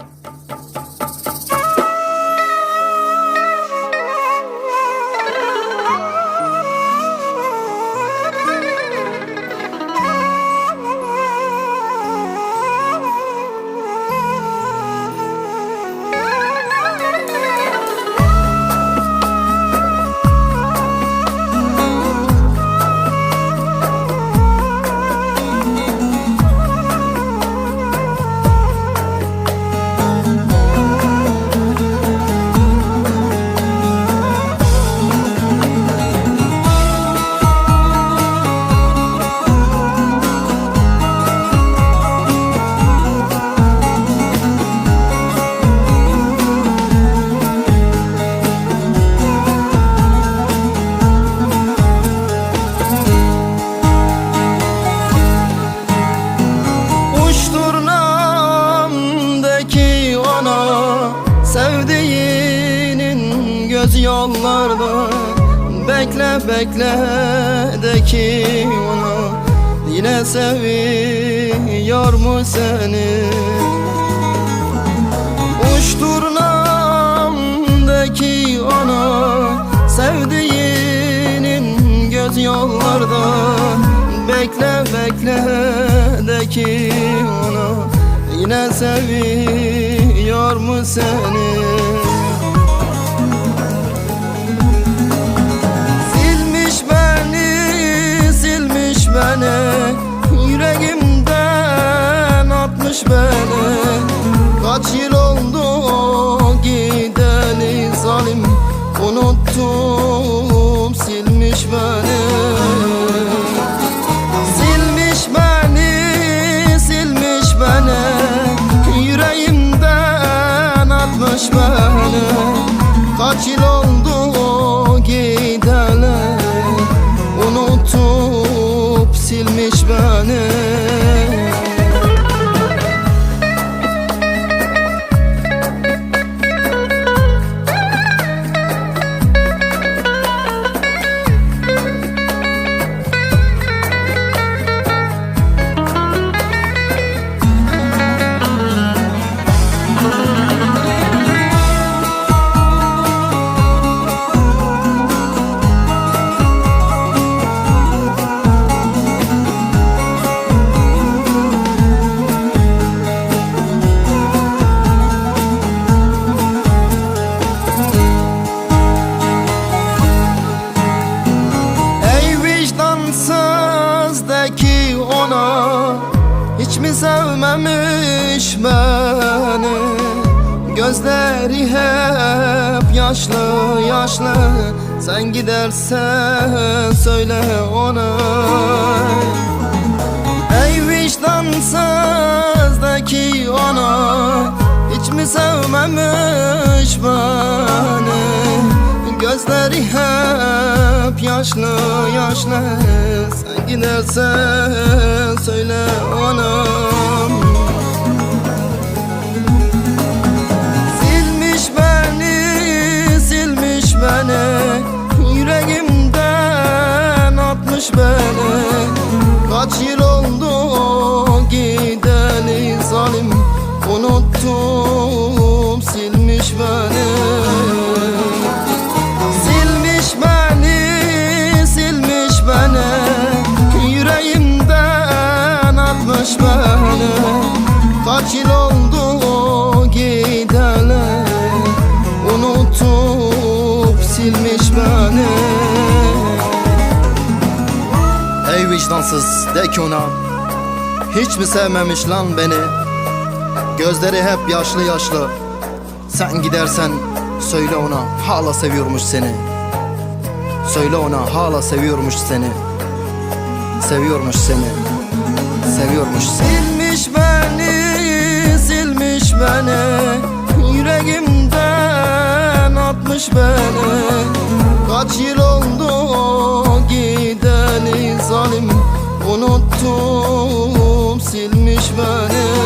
Música göz yollarda. Bekle bekle de ki ona Yine seviyor mu seni? Uçturnamdaki ona Sevdiğinin göz yollarda. Bekle bekle de ki ona Yine seviyor mu seni Beni Kaç yıl oldu gideli zalim. Unuttum, silmiş beni. Silmiş beni, silmiş beni. Yüreğimden atmış beni. Kaç yıl mi sevmemiş beni? Gözleri hep yaşlı yaşlı. Sen gidersen söyle ona. Ey vicdansız de ki ona Hiç mi sevmemiş beni? Gözleri hep yaşlı yaşlı. Sen gidersen söyle ona Kaç yıl vicdansız de ki ona Hiç mi sevmemiş lan beni? Gözleri hep yaşlı yaşlı Sen gidersen söyle ona hala seviyormuş seni. Söyle ona hala seviyormuş seni. Seviyormuş seni. Seviyormuş seni. Silmiş beni, silmiş beni Yüreğimden atmış beni. Kaç yıl Unuttum, silmiş beni